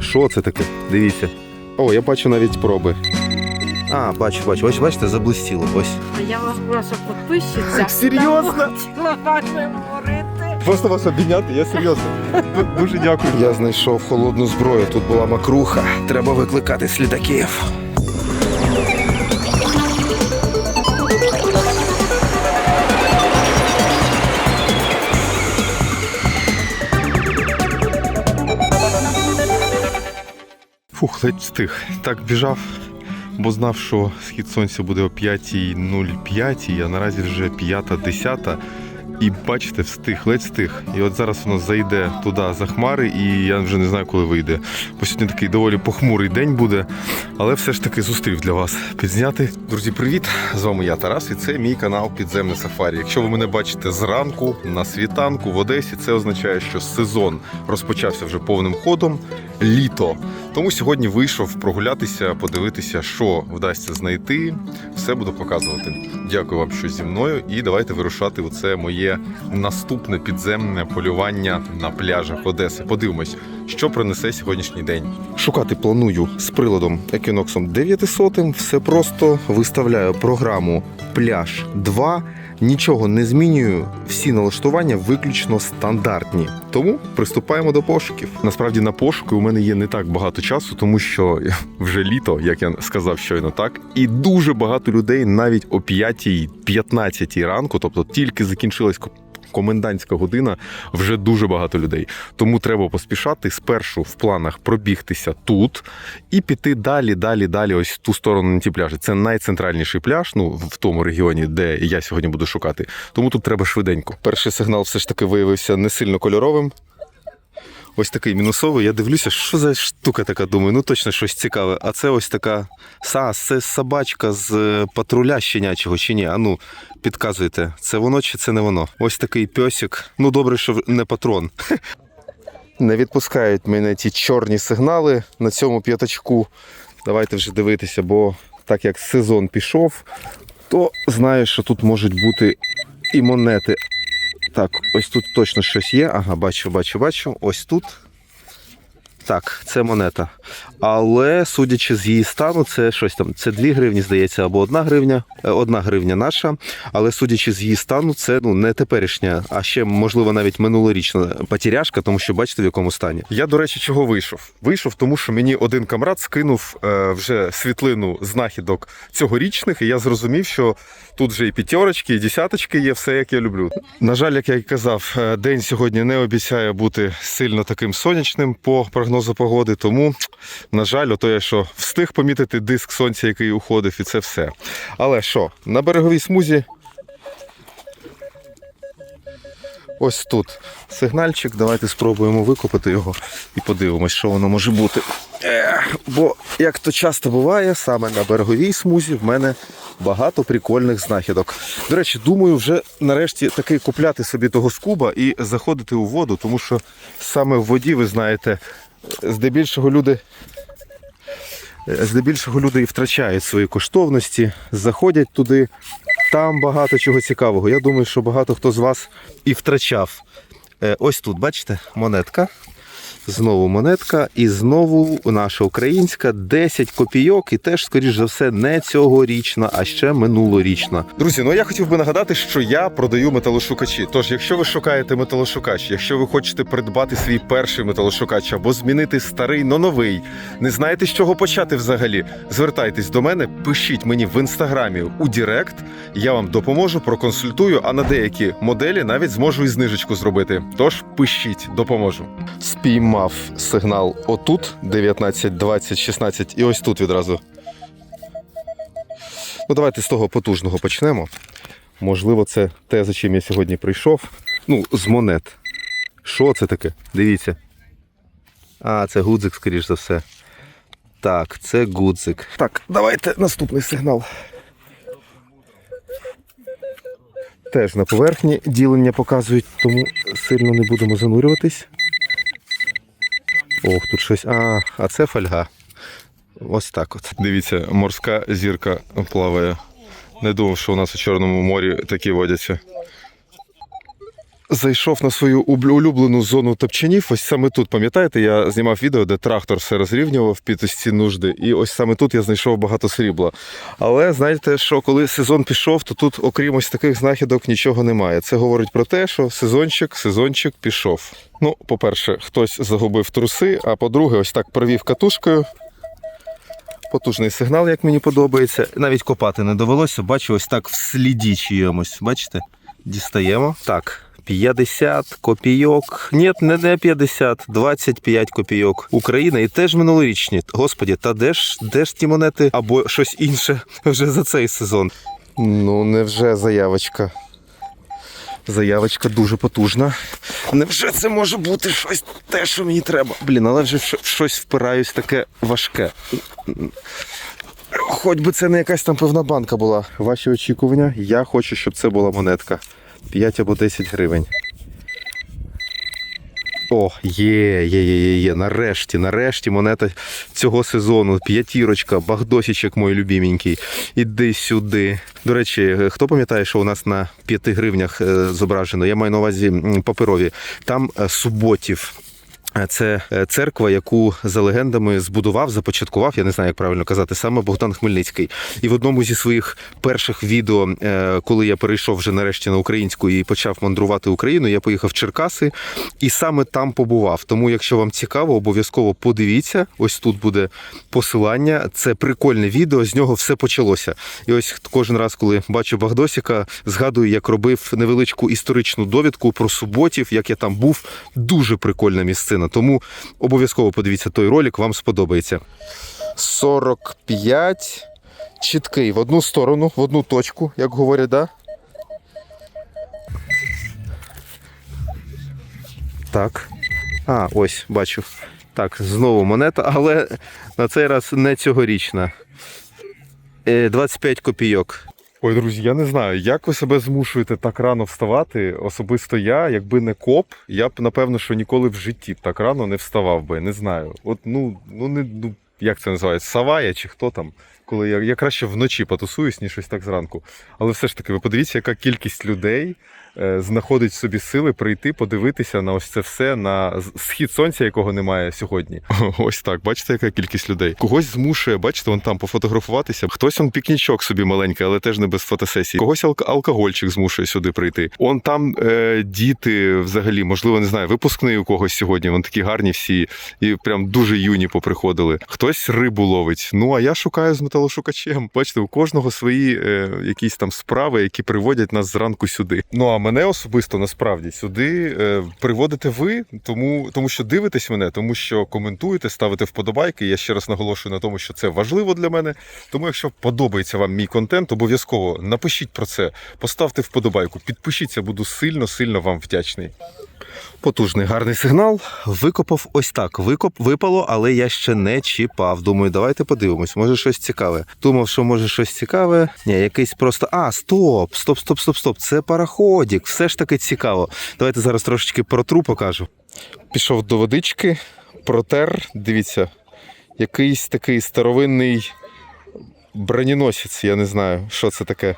Що це таке? Дивіться. О, я бачу навіть проби. А, бачу, бачу, Ось бачите, заблистіло. Ось. А я вас просто підписчиця. Серйозно? Хотіла вами говорити. Просто вас обійняти, я серйозно. Дуже дякую. Я знайшов холодну зброю. Тут була макруха. Треба викликати слідаків. Ледь встиг. Так біжав, бо знав, що схід сонця буде о 5.05, а наразі вже 5.10. І бачите, встиг, ледь встиг. І от зараз воно зайде туди за хмари, і я вже не знаю, коли вийде. Бо сьогодні такий доволі похмурий день буде, але все ж таки зустрів для вас підзняти. Друзі, привіт! З вами я Тарас, і це мій канал Підземне Сафарі. Якщо ви мене бачите зранку на світанку в Одесі, це означає, що сезон розпочався вже повним ходом. Літо. Тому сьогодні вийшов прогулятися, подивитися, що вдасться знайти. Все буду показувати. Дякую вам, що зі мною, і давайте вирушати у це моє наступне підземне полювання на пляжах Одеси. Подивимось, що принесе сьогоднішній день. Шукати планую з приладом Equinox 900. Все просто виставляю програму Пляж 2. Нічого не змінюю, всі налаштування виключно стандартні. Тому приступаємо до пошуків. Насправді на пошуки у мене є не так багато часу, тому що вже літо, як я сказав щойно так, і дуже багато людей навіть о 5-15 ранку, тобто тільки закінчилась комендантська година, вже дуже багато людей. Тому треба поспішати спершу в планах пробігтися тут і піти далі, далі, далі, ось ту сторону на ті пляжі. Це найцентральніший пляж, ну в тому регіоні, де я сьогодні буду шукати. Тому тут треба швиденько. Перший сигнал все ж таки виявився не сильно кольоровим. Ось такий мінусовий. Я дивлюся, що за штука така, думаю, ну точно щось цікаве. А це ось така са, це собачка з е, патруля щенячого чи ні? А ну, підказуйте, це воно чи це не воно? Ось такий пьосик. Ну, добре, що не патрон. Не відпускають мене ті чорні сигнали на цьому п'ятачку. Давайте вже дивитися, бо так як сезон пішов, то знаю, що тут можуть бути і монети. Так, ось тут точно щось є. Ага, бачу, бачу, бачу. Ось тут. Так, це монета. Але судячи з її стану, це щось там. Це 2 гривні, здається, або 1 гривня. Е, Одна гривня наша. Але судячи з її стану, це ну не теперішня, а ще можливо навіть минулорічна потеряшка, тому що бачите в якому стані. Я, до речі, чого вийшов? Вийшов, тому що мені один камрад скинув е, вже світлину знахідок цьогорічних, і я зрозумів, що тут вже і п'ятерочки, і десяточки є, все як я люблю. На жаль, як я і казав, е, день сьогодні не обіцяє бути сильно таким сонячним по прогнозу погоди. Тому, на жаль, ото я що встиг помітити диск сонця, який уходив, і це все. Але що, на береговій смузі. Ось тут сигнальчик. Давайте спробуємо викопати його і подивимось, що воно може бути. Ех, бо, як то часто буває, саме на береговій смузі в мене багато прикольних знахідок. До речі, думаю, вже нарешті таки купляти собі того скуба і заходити у воду, тому що саме в воді, ви знаєте, здебільшого люди. Здебільшого люди і втрачають свої коштовності, заходять туди, там багато чого цікавого. Я думаю, що багато хто з вас і втрачав. Е, Ось тут, бачите, монетка. Знову монетка, і знову наша українська 10 копійок, і теж, скоріш за все, не цьогорічна, а ще минулорічна. Друзі, ну я хотів би нагадати, що я продаю металошукачі. Тож, якщо ви шукаєте металошукач, якщо ви хочете придбати свій перший металошукач або змінити старий на новий, не знаєте, з чого почати взагалі, звертайтесь до мене, пишіть мені в інстаграмі у Дірект. Я вам допоможу, проконсультую, а на деякі моделі навіть зможу і знижечку зробити. Тож пишіть, допоможу. Спіймав сигнал отут 19, 20, 16 і ось тут відразу. Ну, давайте з того потужного почнемо. Можливо, це те, за чим я сьогодні прийшов. Ну, з монет. Що це таке? Дивіться. А, це гудзик, скоріш за все. Так, це гудзик. Так, давайте наступний сигнал. Теж на поверхні ділення показують, тому сильно не будемо занурюватись. Ох, тут щось. А, а це фольга. Ось так от. Дивіться, морська зірка плаває. Не думав, що у нас у Чорному морі такі водяться. Зайшов на свою улюблену зону топчанів. Ось саме тут, пам'ятаєте, я знімав відео, де трактор все розрівнював під ось ці нужди. І ось саме тут я знайшов багато срібла. Але знаєте, що коли сезон пішов, то тут, окрім ось таких знахідок, нічого немає. Це говорить про те, що сезончик, сезончик пішов. Ну, по-перше, хтось загубив труси, а по-друге, ось так провів катушкою. Потужний сигнал, як мені подобається. Навіть копати не довелося. Бачу, ось так в сліді чиємусь. Бачите? Дістаємо. Так. 50 копійок. Ні, не, не 50, 25 копійок. Україна і теж минулорічні. Господі, та де ж, де ж ті монети або щось інше вже за цей сезон? Ну, невже заявочка. Заявочка дуже потужна. Невже це може бути щось те, що мені треба? Блін, але вже щось впираюсь таке важке. Хоч би це не якась там певна банка була. Ваші очікування. Я хочу, щоб це була монетка. 5 або 10 гривень. О, є, є, є, є, є. Нарешті, нарешті монета цього сезону. П'ятірочка, багдосічок мой любименький. Іди сюди. До речі, хто пам'ятає, що у нас на 5 гривнях е, зображено? Я маю на увазі паперові. Там е, суботів. Е, Це е, церква, яку за легендами збудував, започаткував, я не знаю, як правильно казати, саме Богдан Хмельницький. І в одному зі своїх перших відео, е, коли я перейшов вже нарешті на українську і почав мандрувати Україну, я поїхав в Черкаси і саме там побував. Тому, якщо вам цікаво, обов'язково подивіться. Ось тут буде посилання. Це прикольне відео. З нього все почалося. І ось кожен раз, коли бачу Багдосіка, згадую, як робив невеличку історичну довідку про суботів, як я там був. Дуже прикольна місцина. Тому обов'язково подивіться той ролик, вам сподобається. 45 чіткий в одну сторону, в одну точку, як говорять, да? Так. А, ось, бачу. Так, знову монета, але на цей раз не цьогорічна. Е, 25 копійок. Ой, друзі, я не знаю, як ви себе змушуєте так рано вставати. Особисто я, якби не коп, я б напевно, що ніколи в житті так рано не вставав би. Не знаю. От ну, ну не ну як це називається? Савая чи хто там? Коли я, я краще вночі потусуюсь, ніж щось так зранку. Але все ж таки, ви подивіться, яка кількість людей знаходить в собі сили прийти, подивитися на ось це все на схід сонця, якого немає сьогодні. Ось так, бачите, яка кількість людей. Когось змушує, бачите, вон там пофотографуватися. Хтось он пікнічок собі маленький, але теж не без фотосесії. Когось алк- алкогольчик змушує сюди прийти. Он там е, діти взагалі, можливо, не знаю, випускний у когось сьогодні. Вони такі гарні всі і прям дуже юні поприходили. Хтось рибу ловить. Ну а я шукаю з металошукачем. Бачите, у кожного свої е, якісь там справи, які приводять нас зранку сюди. Ну а мене особисто насправді сюди е, приводите ви, тому, тому що дивитесь мене, тому що коментуєте, ставите вподобайки. Я ще раз наголошую на тому, що це важливо для мене. Тому, якщо подобається вам мій контент, обов'язково напишіть про це, поставте вподобайку, підпишіться, буду сильно, сильно вам вдячний. Потужний гарний сигнал. Викопав ось так. Викоп випало, але я ще не чіпав. Думаю, давайте подивимось. Може щось цікаве. Думав, що може щось цікаве. Ні, якийсь просто. А, стоп! Стоп, стоп, стоп, стоп. Це параходік. Все ж таки цікаво. Давайте зараз трошечки про тру покажу. Пішов до водички, протер. Дивіться, якийсь такий старовинний броненосець, я не знаю, що це таке.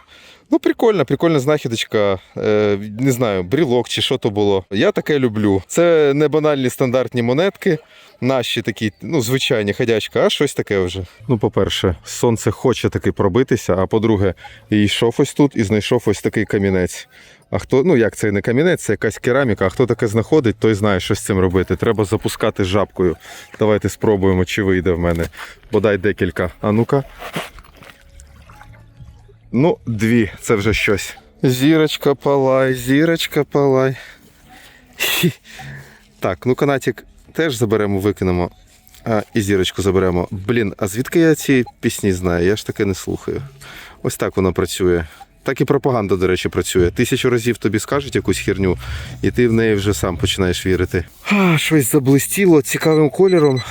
Ну, прикольна, прикольна знахідочка. Е, не знаю, брілок чи що то було. Я таке люблю. Це не банальні стандартні монетки, наші такі, ну, звичайні ходячка, а щось таке вже. Ну, по-перше, сонце хоче таки пробитися, а по-друге, йшов ось тут і знайшов ось такий камінець. А хто, ну як це не камінець, це якась кераміка, а хто таке знаходить, той знає, що з цим робити. Треба запускати жабкою. Давайте спробуємо, чи вийде в мене. Бодай декілька. А ну-ка. Ну, дві, це вже щось. Зірочка палай, зірочка палай. Так, ну канатик теж заберемо, викинемо. А, і зірочку заберемо. Блін, а звідки я ці пісні знаю? Я ж таке не слухаю. Ось так воно працює. Так і пропаганда, до речі, працює. Тисячу разів тобі скажуть якусь херню, і ти в неї вже сам починаєш вірити. А, щось заблистіло цікавим кольором.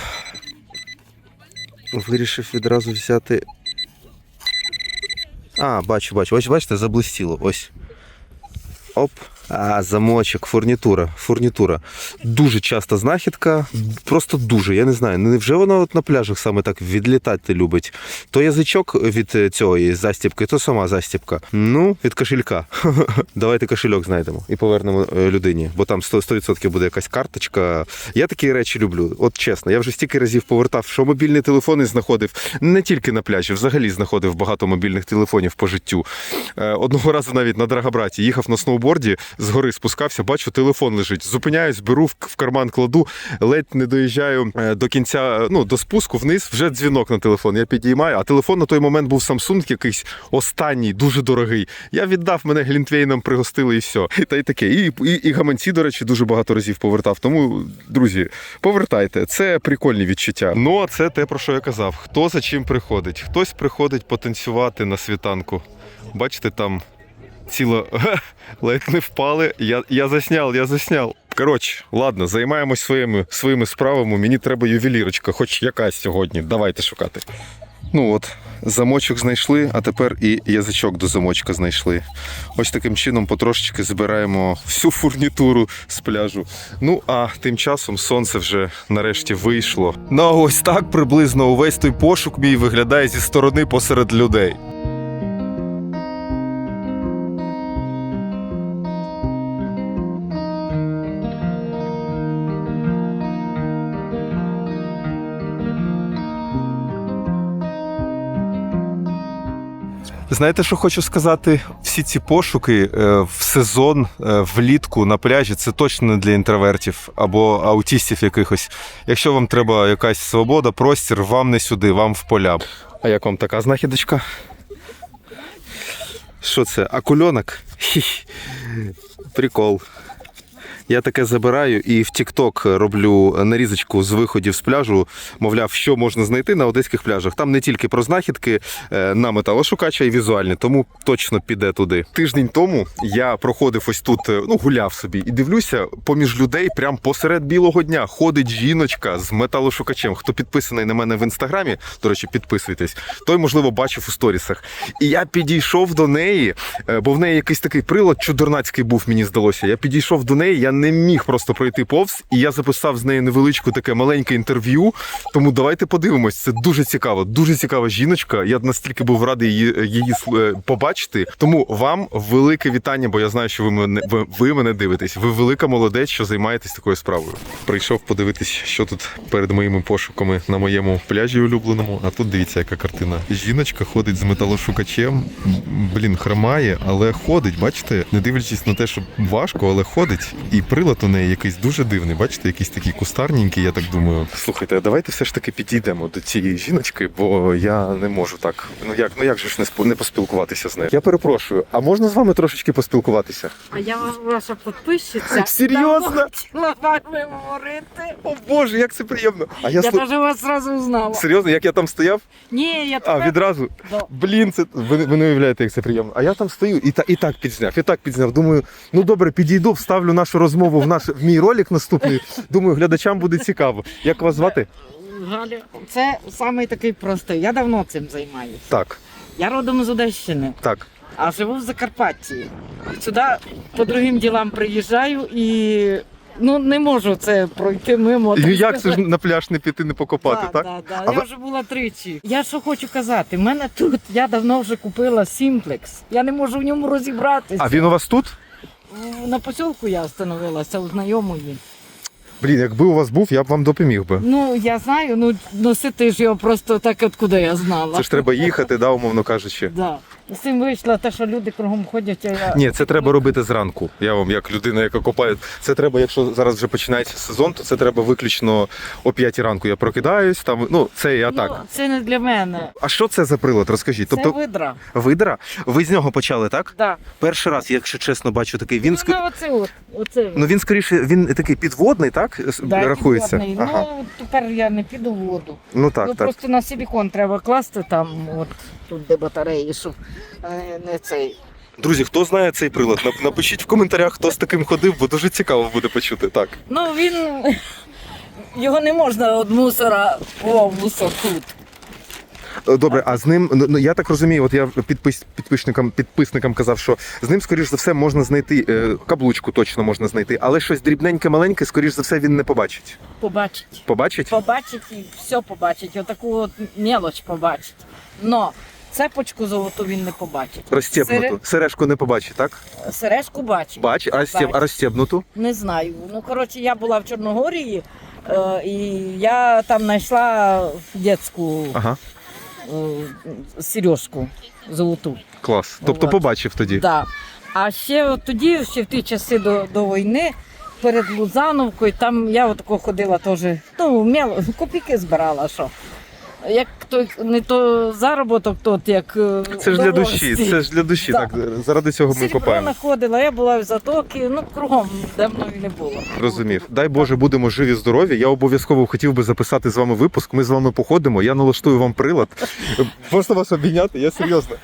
Вирішив відразу взяти А, бачу, бачу. Ось бачите, заблистіло. Ось. Оп. Замочок, фурнітура, фурнітура. Дуже часта знахідка, просто дуже. Я не знаю, невже вона от на пляжах саме так відлітати любить? То язичок від е, цієї застібки, то сама застібка. Ну, від кошелька. Давайте кошельок знайдемо і повернемо е, людині, бо там 100%, 100% буде якась карточка. Я такі речі люблю. От чесно, я вже стільки разів повертав, що мобільні телефони знаходив не тільки на пляжі, взагалі знаходив багато мобільних телефонів по життю. Е, Одного разу навіть на Драгобраті їхав на сноуборді, з гори спускався, бачу, телефон лежить. Зупиняюсь, беру в в карман, кладу, ледь не доїжджаю е, до кінця, ну до спуску вниз, вже дзвінок на телефон. Я підіймаю, а телефон на той момент був Samsung якийсь останній, дуже дорогий. Я віддав мене глінтвейном, пригостили і все. Та й таке. І, і, і гаманці, до речі, дуже багато разів повертав. Тому, друзі, повертайте. Це прикольні відчуття. Ну а це те, про що я казав. Хто за чим приходить? Хтось приходить потанцювати на світанку. Бачите, там ціло ледь не впали. Я, я засняв, я засняв. Коротше, ладно, займаємось своїми, своїми справами. Мені треба ювелірочка, хоч якась сьогодні. Давайте шукати. Ну от, замочок знайшли, а тепер і язичок до замочка знайшли. Ось таким чином потрошечки збираємо всю фурнітуру з пляжу. Ну а тим часом сонце вже нарешті вийшло. Ну а ось так приблизно увесь той пошук мій виглядає зі сторони посеред людей. Знаєте, що хочу сказати? Всі ці пошуки е, в сезон е, влітку на пляжі це точно не для інтровертів або аутістів якихось. Якщо вам треба якась свобода, простір, вам не сюди, вам в поля. А як вам така знахідочка? Що це? Акульонок? Хі. Прикол. Я таке забираю і в TikTok роблю нарізочку з виходів з пляжу, мовляв, що можна знайти на одеських пляжах. Там не тільки про знахідки е, на металошукача і візуальні, тому точно піде туди. Тиждень тому я проходив ось тут, е, ну гуляв собі і дивлюся, поміж людей, прям посеред білого дня ходить жіночка з металошукачем. Хто підписаний на мене в інстаграмі, до речі, підписуйтесь, той можливо бачив у сторісах. І я підійшов до неї, е, бо в неї якийсь такий прилад чудернацький був, мені здалося. Я підійшов до неї, я не міг просто пройти повз, і я записав з нею невеличку таке маленьке інтерв'ю. Тому давайте подивимось. Це дуже цікаво, дуже цікава жіночка. Я настільки був радий її, її е, побачити. Тому вам велике вітання, бо я знаю, що ви мене ви, ви мене дивитесь. Ви велика молодець, що займаєтесь такою справою. Прийшов подивитись, що тут перед моїми пошуками на моєму пляжі улюбленому. А тут дивіться, яка картина. Жіночка ходить з металошукачем. Блін, хромає, але ходить. Бачите, не дивлячись на те, що важко, але ходить. І прилад у неї якийсь дуже дивний. Бачите, якийсь такий кустарненький, я так думаю. Слухайте, а давайте все ж таки підійдемо до цієї жіночки, бо я не можу так. Ну як, ну як же ж не спо- не поспілкуватися з нею? Я перепрошую, а можна з вами трошечки поспілкуватися? А я ваша підписчиця. Серйозно? Давно хотіла вами говорити. О Боже, як це приємно! А я, Я слу- навіть вас зразу узнала. серйозно, як я там стояв? Ні, я А, тебе... відразу. Да. Блін, це ви, ви не уявляєте, як це приємно. А я там стою і, та, і так підзняв, і так підзняв. Думаю, ну добре, підійду, вставлю нашу розмову в наш в мій ролик наступний. Думаю, глядачам буде цікаво. Як вас звати? Галя, це самий такий простий. Я давно цим займаюся. Так, Я родом з Одещини, так. а живу в Закарпатті. Сюди по другим ділам приїжджаю і ну не можу це пройти мимо. І як це ж на пляж не піти, не покопати, Да, так? да, да. А Я ви- вже була тричі. Я що хочу казати, в мене тут я давно вже купила сімплекс. Я не можу в ньому розібратися. А він у вас тут? На посілку я встановилася у знайомої. Блін, якби у вас був, я б вам допоміг би. Ну я знаю, ну носити ж його просто так, откуда я знала. Це ж треба їхати, да, умовно кажучи. Да. З цим вийшло те, що люди кругом ходять. А я... Ні, це треба робити зранку. Я вам, як людина, яка копає, це треба, якщо зараз вже починається сезон, то це треба виключно о 5 ранку. Я прокидаюсь, там, ну це я так. Ну, це не для мене. А що це за прилад? Розкажіть. Це Тобто видра. видра? Ви з нього почали, так? Да. Перший раз, якщо чесно, бачу такий. Він Ну, ск... оце от, оце. ну він скоріше, він такий підводний, так? Да, рахується. підводний. Ага. Ну тепер я не піду в воду. Ну так, ну так. просто на силікон треба класти там, от тут де батареї, щоб е, не цей. Друзі, хто знає цей прилад? Напишіть в коментарях, хто з таким ходив, бо дуже цікаво буде почути. Так. Ну він його не можна від мусора о, мусор тут. Е, Добре, а з ним, ну ну, я так розумію, от я підпис, підписникам, підписникам казав, що з ним, скоріш за все, можна знайти е, каблучку, точно можна знайти, але щось дрібненьке, маленьке, скоріш за все, він не побачить. Побачить. Побачить? Побачить і все побачить. Отаку от мелоч побачить. Но цепочку золоту він не побачить. Розстєбнуту. Сере- Сережку не побачить, так? Сережку бачить. Бач, а, розстєб, а? Не знаю. Ну, коротше, я була в Чорногорії, е, і я там знайшла дитячу Ага, е, сережку золоту. клас. Тобто Вот. побачив тоді. Да. А ще от тоді, ще в ті часи до, до війни, перед Лузановкою, там я отако ходила теж, ну, мело, копійки збирала, що. Як той не то заробіток, тот як. е, Це ж для душі, це ж для душі. Так. Так, заради цього ми Серебро копаємо. знаходила, я була в затоки, ну кругом давно і не було. Розумів. Дай Боже, будемо живі, здорові. Я обов'язково хотів би записати з вами випуск. Ми з вами походимо. Я налаштую вам прилад. Можна вас обійняти? Я серйозно.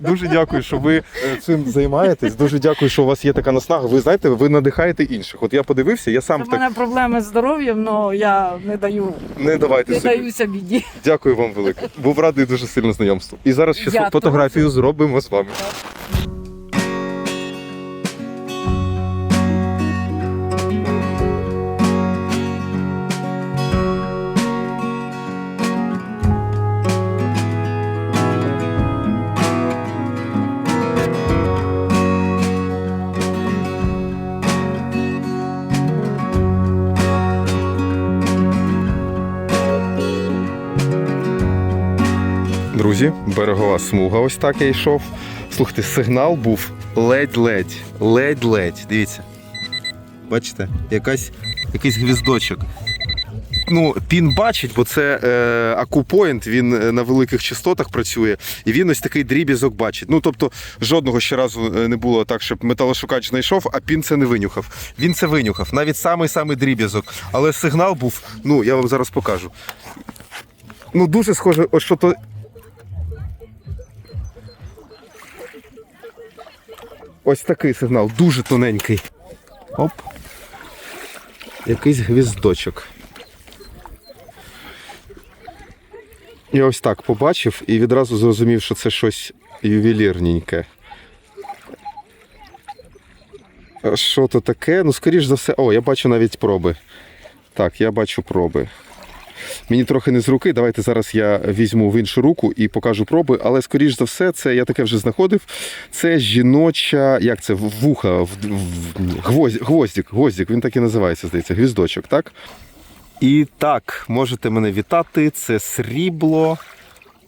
Дуже дякую, що ви е, цим займаєтесь. Дуже дякую, що у вас є така наснага. Ви знаєте, ви надихаєте інших. От я подивився, я сам У так мене проблеми з здоров'ям, але я не даю, не давайте не собі. даюся біді. Дякую вам велике. Був радий дуже сильно знайомству. І зараз ще Я фотографію зробимо з вами. Берегова смуга, ось так я йшов. Слухайте, сигнал був ледь-ледь, ледь-ледь. Дивіться. Бачите, якась, якийсь гвіздочок. Ну, пін бачить, бо це е, акупоінт, він е, на великих частотах працює, і він ось такий дрібізок бачить. Ну, тобто, жодного ще разу е, не було так, щоб металошукач знайшов, а пін це не винюхав. Він це винюхав, навіть самий-самий дрібізок. Але сигнал був, ну, я вам зараз покажу. Ну, дуже схоже, ось що то Ось такий сигнал, дуже тоненький. Оп. Якийсь гвіздочок. Я ось так побачив і відразу зрозумів, що це щось ювелірненьке. Що то таке? Ну, скоріш за все. О, я бачу навіть проби. Так, я бачу проби. Мені трохи не з руки. Давайте зараз я візьму в іншу руку і покажу проби. Але скоріш за все, це я таке вже знаходив. Це жіноча, як це вуха, в- гвоздик, гвоздік, гвоздик, він так і називається, здається, гвіздочок, так? І так, можете мене вітати. Це срібло.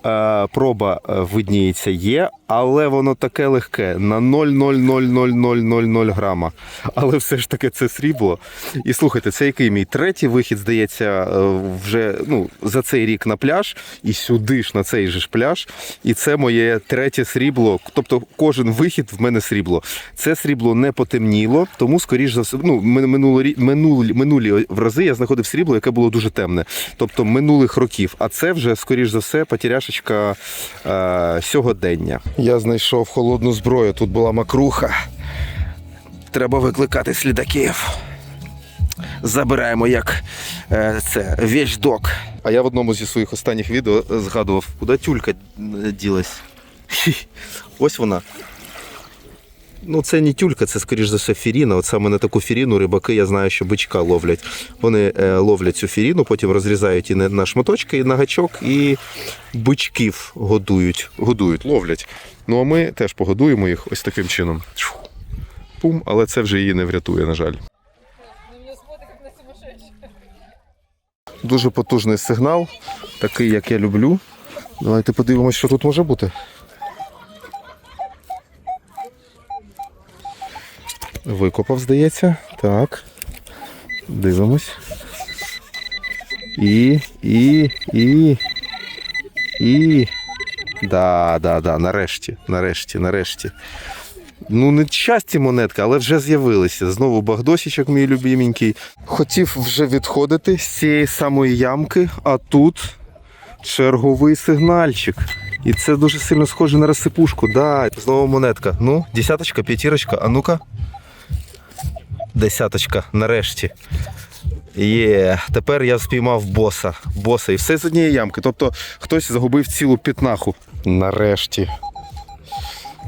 Е, проба е, видніється є, але воно таке легке на 0,0000000 грама. Але все ж таки це срібло. І слухайте, це який мій третій вихід, здається, е, вже ну, за цей рік на пляж, і сюди ж на цей же ж пляж. І це моє третє срібло. Тобто кожен вихід в мене срібло. Це срібло не потемніло, тому, скоріш за все, ну, минулі, минулі в рази я знаходив срібло, яке було дуже темне. Тобто минулих років. А це вже, скоріш за все, потеряшечка е, сьогодення. Я знайшов холодну зброю. Тут була макруха. Треба викликати слідаків. Забираємо як е, це вещдок. А я в одному зі своїх останніх відео згадував, куди тюлька е, ділась. Ось вона. Ну, це не тюлька, це скоріш за все фіріна. От саме на таку фіріну рибаки, я знаю, що бичка ловлять. Вони е, ловлять цю фіріну, потім розрізають її на- шматочки, на гачок і бичків годують. Годують, ловлять. Ну а ми теж погодуємо їх ось таким чином. Пум, але це вже її не врятує, на жаль. Дуже потужний сигнал, такий, як я люблю. Давайте подивимося, що тут може бути. Викопав, здається. Так. Дивимось. І, і, і. І. Да, да, да, нарешті, нарешті, нарешті. Ну, не часті монетки, але вже з'явилися. Знову Багдосічок, мій любименький. Хотів вже відходити з цієї самої ямки, а тут черговий сигнальчик. І це дуже сильно схоже на розсипушку. Да, знову монетка. Ну, десяточка, п'ятірочка, а ну-ка. Десяточка, нарешті. Є, тепер я спіймав боса. Боса. І все з однієї ямки. Тобто хтось загубив цілу пітнаху. Нарешті.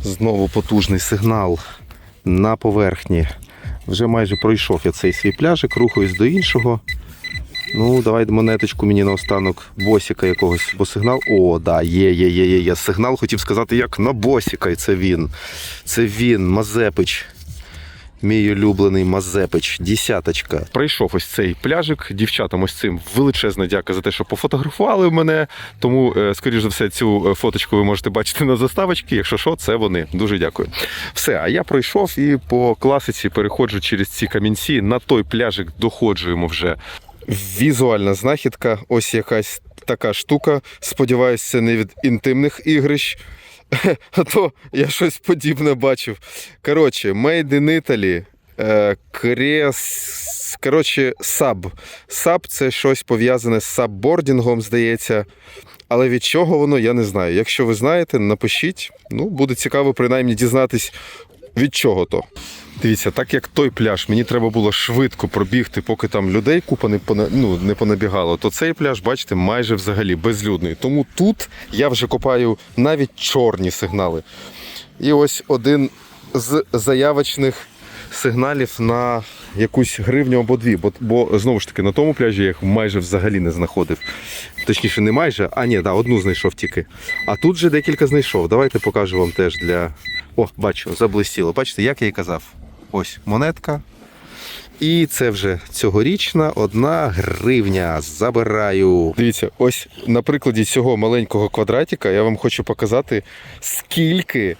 Знову потужний сигнал на поверхні. Вже майже пройшов я цей свій пляжик, рухаюсь до іншого. Ну, давай монеточку мені наостанок босіка якогось, бо сигнал. О, да, є, є, є, є, є. Сигнал хотів сказати, як на босіка, і це він. Це він, Мазепич. Мій улюблений Мазепич, десяточка. Прийшов ось цей пляжик. Дівчатам ось цим величезна дяка за те, що пофотографували мене. Тому, е, скоріш за все, цю е, фоточку ви можете бачити на заставочці. Якщо що, це вони. Дуже дякую. Все, а я пройшов і по класиці переходжу через ці камінці. На той пляжик доходжуємо вже. Візуальна знахідка, ось якась така штука. Сподіваюся, це не від інтимних ігрищ. А то я щось подібне бачив. Коротше, Made in Italy. е, Крес... Коротше, саб. Саб це щось пов'язане з саббордінгом, здається. Але від чого воно, я не знаю. Якщо ви знаєте, напишіть. Ну, буде цікаво принаймні дізнатись, від чого то. Дивіться, так як той пляж, мені треба було швидко пробігти, поки там людей купа не, ну, не понабігало, то цей пляж, бачите, майже взагалі безлюдний. Тому тут я вже копаю навіть чорні сигнали. І ось один з заявочних сигналів на якусь гривню або дві. Бо, бо знову ж таки на тому пляжі я їх майже взагалі не знаходив. Точніше, не майже, а ні, да, одну знайшов тільки. А тут же декілька знайшов. Давайте покажу вам теж для. О, бачу, заблистіло. Бачите, як я і казав. Ось монетка. І це вже цьогорічна одна гривня. Забираю. Дивіться, ось на прикладі цього маленького квадратика я вам хочу показати, скільки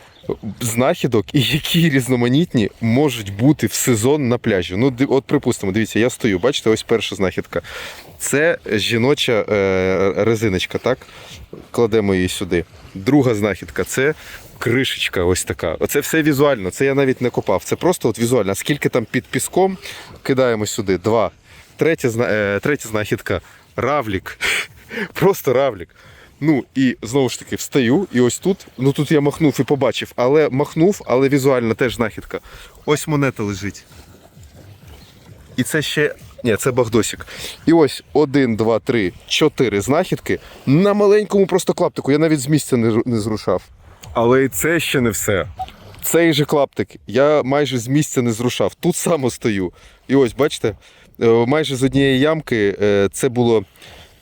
знахідок і які різноманітні можуть бути в сезон на пляжі. Ну, от припустимо, дивіться, я стою, бачите, ось перша знахідка. Це жіноча е, резиночка, так? Кладемо її сюди. Друга знахідка це кришечка ось така. Оце все візуально, це я навіть не копав. Це просто от візуально. Скільки там під піском кидаємо сюди? Два. Третя, е, третя знахідка равлік. Просто равлік. Ну і знову ж таки встаю, і ось тут. Ну тут я махнув і побачив, але махнув, але візуально теж знахідка. Ось монета лежить. І це ще. Ні, це Багдосік. І ось один, два, три, чотири знахідки на маленькому просто клаптику. Я навіть з місця не зрушав. Але і це ще не все. Цей же клаптик я майже з місця не зрушав. Тут само стою. І ось, бачите, е, майже з однієї ямки е, це було.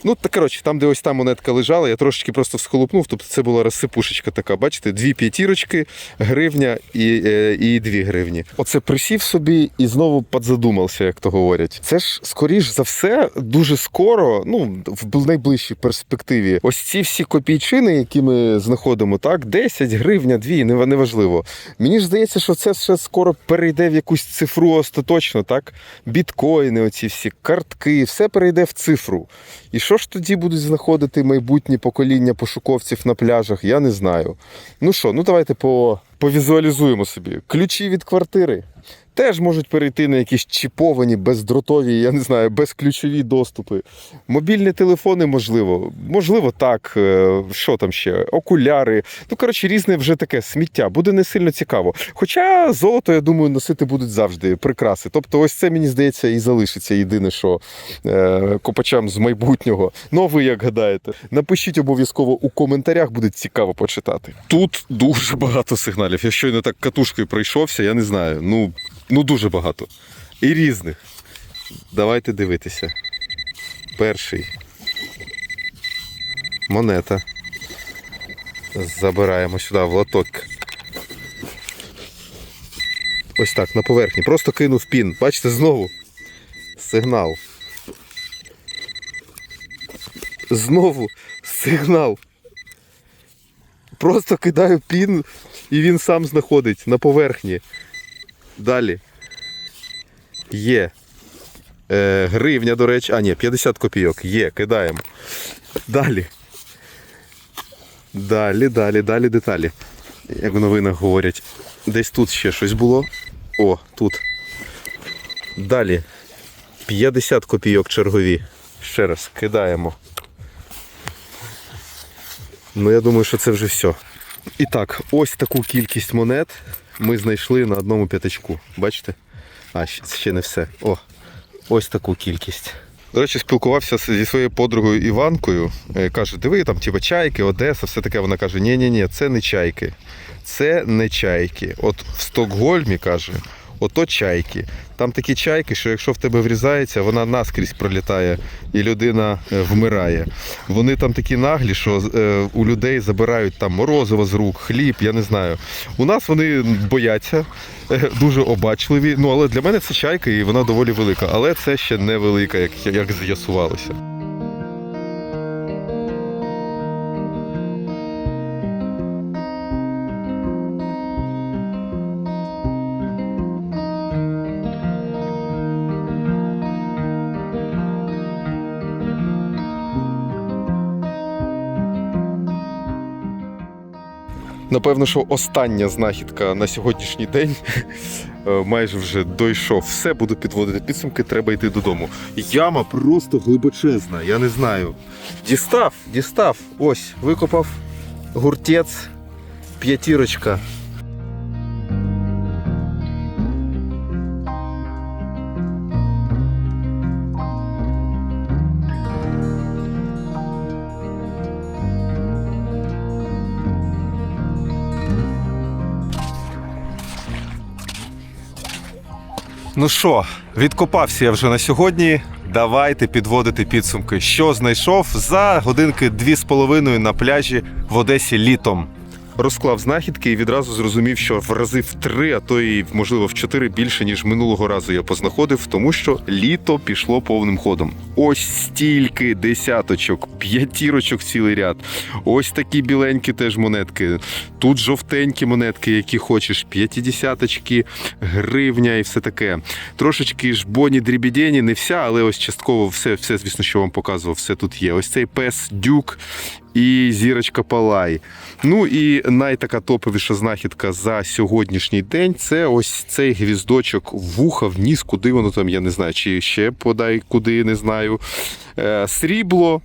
Ну, так коротше, там, де ось та монетка лежала, я трошечки просто всхолупнув. Тобто це була розсипушечка така. Бачите, дві п'ятірочки, гривня і, е, і дві гривні. Оце присів собі і знову подзадумався, як то говорять. Це ж скоріш за все дуже скоро, ну в найближчій перспективі. Ось ці всі копійчини, які ми знаходимо, так, 10 гривня, 2, неважливо. Мені ж здається, що це ще скоро перейде в якусь цифру остаточно, так? Біткоїни, оці всі картки, все перейде в цифру. І що ж тоді будуть знаходити майбутні покоління пошуковців на пляжах, я не знаю. Ну що, ну давайте по, повізуалізуємо собі. Ключі від квартири теж можуть перейти на якісь чіповані, бездротові, я не знаю, безключові доступи. Мобільні телефони, можливо, можливо, так. е, Що там ще? Окуляри. Ну, коротше, різне вже таке сміття. Буде не сильно цікаво. Хоча золото, я думаю, носити будуть завжди прикраси. Тобто, ось це мені здається і залишиться єдине, що е, копачам з майбутнього. Ну, а ви як гадаєте? Напишіть обов'язково у коментарях, буде цікаво почитати. Тут дуже багато сигналів. Я щойно так катушкою пройшовся, я не знаю. Ну, ну дуже багато. І різних. Давайте дивитися. Перший. Монета. Забираємо сюди в лоток. Ось так, на поверхні. Просто кинув пін. Бачите, знову сигнал. Знову сигнал. Просто кидаю пін, і він сам знаходить на поверхні. Далі. Є. Е, гривня, до речі. А, ні, 50 копійок. Є, кидаємо. Далі. Далі, далі, далі деталі. Як в новинах говорять. Десь тут ще щось було. О, тут. Далі. 50 копійок чергові. Ще раз кидаємо. Ну, я думаю, що це вже все. І так, ось таку кількість монет ми знайшли на одному п'ятачку. Бачите? А, ще- не все. О, ось таку кількість. До речі, спілкувався зі своєю подругою Іванкою. Е, Каже, диви, там типу, чайки, Одеса, все таке. Вона каже: ні ні ні це не чайки. Це не чайки. От в Стокгольмі каже, ото чайки. Там такі чайки, що якщо в тебе врізається, вона наскрізь пролітає і людина е, вмирає. Вони там такі наглі, що е, у людей забирають там морозиво з рук, хліб, я не знаю. У нас вони бояться, е, дуже обачливі. Ну але для мене це чайка, і вона доволі велика. Але це ще не велика, як, як з'ясувалося. Напевно, що остання знахідка на сьогоднішній день Е, майже вже дойшов. Все буду підводити підсумки, треба йти додому. Яма просто глибочезна, я не знаю. Дістав, дістав. Ось, викопав гуртець, п'ятірочка. Ну що, відкопався я вже на сьогодні. Давайте підводити підсумки. Що знайшов за годинки дві з половиною на пляжі в Одесі літом. Розклав знахідки і відразу зрозумів, що в рази в три, а то і можливо в чотири більше ніж минулого разу я познаходив, тому що літо пішло повним ходом. Ось стільки десяточок, п'ятірочок цілий ряд. Ось такі біленькі теж монетки. Тут жовтенькі монетки, які хочеш, п'ятидесяточки, гривня і все таке. Трошечки ж боні дрібідені, не вся, але ось частково все, все, звісно, що вам показував, все тут є. Ось цей пес дюк і зірочка Палай. Ну і найтака топовіша знахідка за сьогоднішній день це ось цей гвіздочок вуха вніс, куди воно там, я не знаю, чи ще подай, куди не знаю. Е, срібло.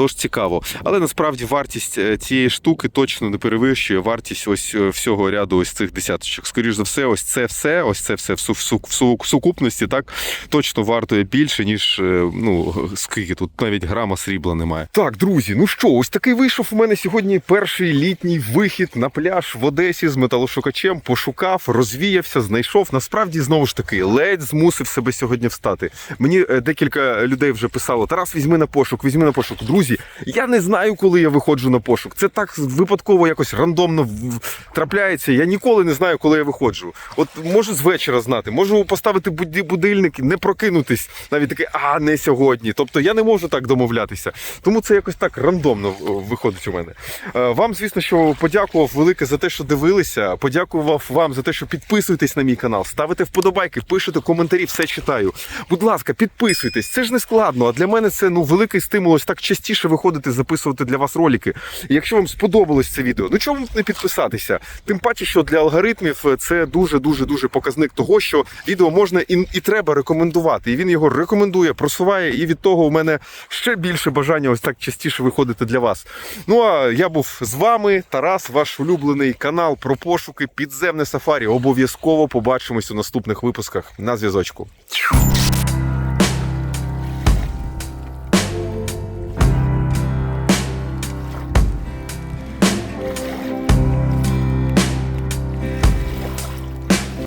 Тож цікаво, але насправді вартість е, цієї штуки точно не перевищує вартість ось е, всього ряду ось цих десяточок. Скоріш за все, ось це все, ось це все в, су- в, су- в, су- в сукупності так точно вартує більше, ніж е, ну скільки тут навіть грама срібла немає. Так, друзі, ну що, ось такий вийшов у мене сьогодні перший літній вихід на пляж в Одесі з металошукачем. Пошукав, розвіявся, знайшов. Насправді знову ж таки ледь змусив себе сьогодні встати. Мені декілька людей вже писало: Тарас, візьми на пошук, візьми на пошук. Друзі, я не знаю, коли я виходжу на пошук. Це так випадково якось рандомно трапляється. Я ніколи не знаю, коли я виходжу. От можу з вечора знати, можу поставити будильник, не прокинутись, навіть таке, а не сьогодні. Тобто я не можу так домовлятися. Тому це якось так рандомно е, виходить у мене. Е, Вам, звісно, що подякував велике за те, що дивилися. Подякував вам за те, що підписуєтесь на мій канал, ставите вподобайки, пишете коментарі, все читаю. Будь ласка, підписуйтесь. Це ж не складно. А для мене це ну великий стимул ось так частіше виходити, записувати для вас ролики. Якщо вам сподобалось це відео, ну чому не підписатися? Тим паче, що для алгоритмів це дуже дуже дуже показник того, що відео можна і, і треба рекомендувати. І він його рекомендує, просуває, і від того у мене ще більше бажання ось так частіше виходити для вас. Ну а я був з вами, Тарас, ваш улюблений канал про пошуки підземне сафарі. Обов'язково побачимось у наступних випусках на зв'язочку.